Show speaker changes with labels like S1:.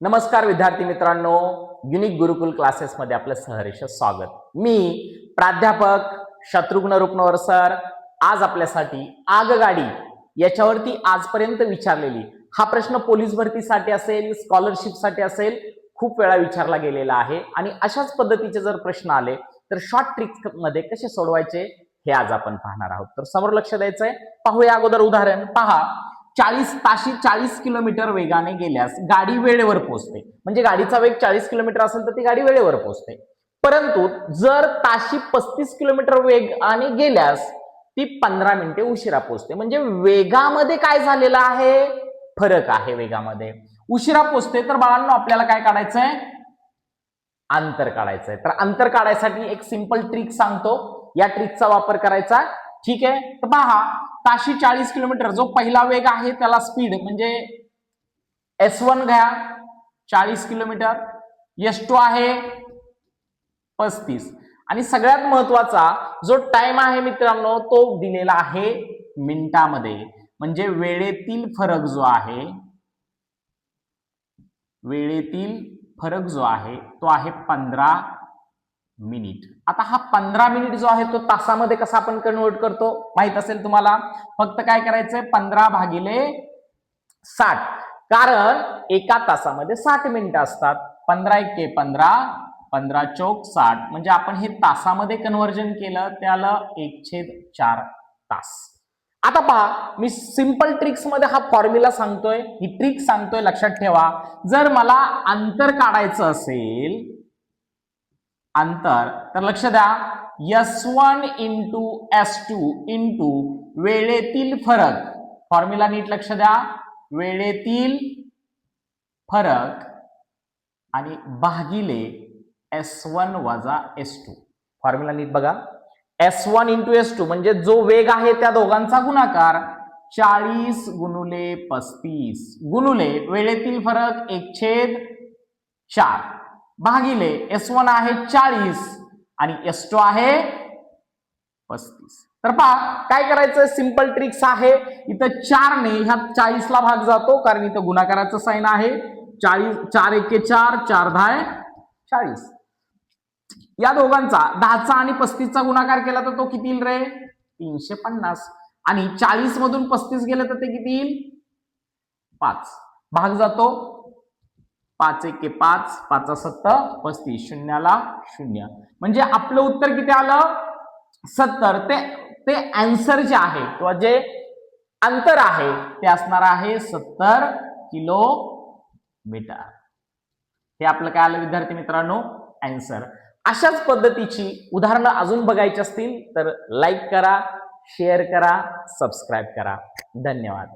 S1: नमस्कार विद्यार्थी मित्रांनो युनिक गुरुकुल क्लासेसमध्ये आपलं सहर्ष स्वागत. मी प्राध्यापक शत्रुघ्न रुक्नवर सर आज आपल्यासाठी आगगाडी याच्यावरती आजपर्यंत विचारलेली. हा प्रश्न पोलीस भरतीसाठी असेल स्कॉलरशिपसाठी असेल खूप वेळा विचारला गेलेला आहे. आणि अशाच पद्धतीचे जर प्रश्न आले तर शॉर्ट ट्रिकमध्ये कसे सोडवायचे हे आज आपण पाहणार आहोत. तर समोर लक्ष द्यायचंय. पाहूया अगोदर उदाहरण. पहा चाळीस ताशी चाळीस किलोमीटर वेगाने गेल्यास गाडी वेळेवर पोहोचते. म्हणजे गाडीचा वेग चाळीस किलोमीटर असेल तर ती गाडी वेळेवर पोहोचते. परंतु जर ताशी पस्तीस किलोमीटर वेगाने गेल्यास ती पंधरा मिनिटे उशिरा पोहोचते. म्हणजे वेगामध्ये काय झालेलं आहे? फरक आहे वेगामध्ये. उशिरा पोहोचते तर बाळांनो आपल्याला काय काढायचंय? अंतर काढायचंय. तर अंतर काढायसाठी एक सिंपल ट्रिक सांगतो. या ट्रिकचा वापर करायचा. ठीक आहे? तर पहा ताशी चाळीस किलोमीटर. जो पहिला वेग आहे त्याला स्पीड म्हणजे एस वन घ्या चाळीस किलोमीटर. एस टू आहे पस्तीस. आणि सगळ्यात महत्त्वाचा जो टाइम आहे मित्रांनो तो दिलेला आहे मिनिटामध्ये. म्हणजे वेळेतील फरक जो आहे वेळेतील फरक जो आहे तो आहे पंधरा मिनिट. आता हा पंधरा मिनिट जो आहे तो तासामध्ये कसा आपण कन्वर्ट करतो? माहीत असेल तुम्हाला? फक्त काय करायचंय? पंधरा भागिले साठ. कारण एका तासामध्ये साठ मिनिटं असतात. पंधरा एक पंधरा पंधरा चौक साठ. म्हणजे आपण हे तासामध्ये कन्वर्जन केलं त्याला एक छेद चार तास. आता पहा मी सिंपल ट्रिक्समध्ये हा फॉर्म्युला सांगतोय. ही ट्रिक सांगतोय लक्षात ठेवा. जर मला अंतर काढायचं असेल अंतर. तर लक्ष द्या. S one into S two into वेळेतील फरक. फॉर्म्युला नीट लक्ष द्या. वेळेतील फरक आणि भागिले एस वन वजा एस टू फॉर्म्युला नीट बघा. S one into S two म्हणजे जो वेग आहे त्या दोघांचा गुणाकार चाळीस गुणुले पस्तीस गुणुले वेळेतील फरक एक छेद चार. भागिले एस वन आहे चाळीस आणि एस टू आहे पस्तीस. तर पहा काय करायचं? सिंपल ट्रिक्स आहे. इथं चारने ह्या चाळीसला भाग जातो कारण इथं गुणाकाराचं साईन आहे. चाळीस चार एके चार चार दहा चाळीस. या दोघांचा दहाचा आणि पस्तीसचा गुणाकार केला तर तो किती येईल रे? तीनशे पन्नास. आणि चाळीस मधून पस्तीस गेलं तर ते किती येईल? पाच. भाग जातो. पाच एके पाच पाच सत्त पस्तीस शून्याला शून्य. म्हणजे आपलं उत्तर किती आलं? सत्तर. ते ते अँसर जे आहे किंवा जे अंतर आहे ते असणार आहे सत्तर किलोमीटर. हे आपलं काय आलं विद्यार्थी मित्रांनो? अँसर अशाच पद्धतीची उदाहरणं अजून बघायची असतील तर लाईक करा शेअर करा सबस्क्राईब करा. धन्यवाद.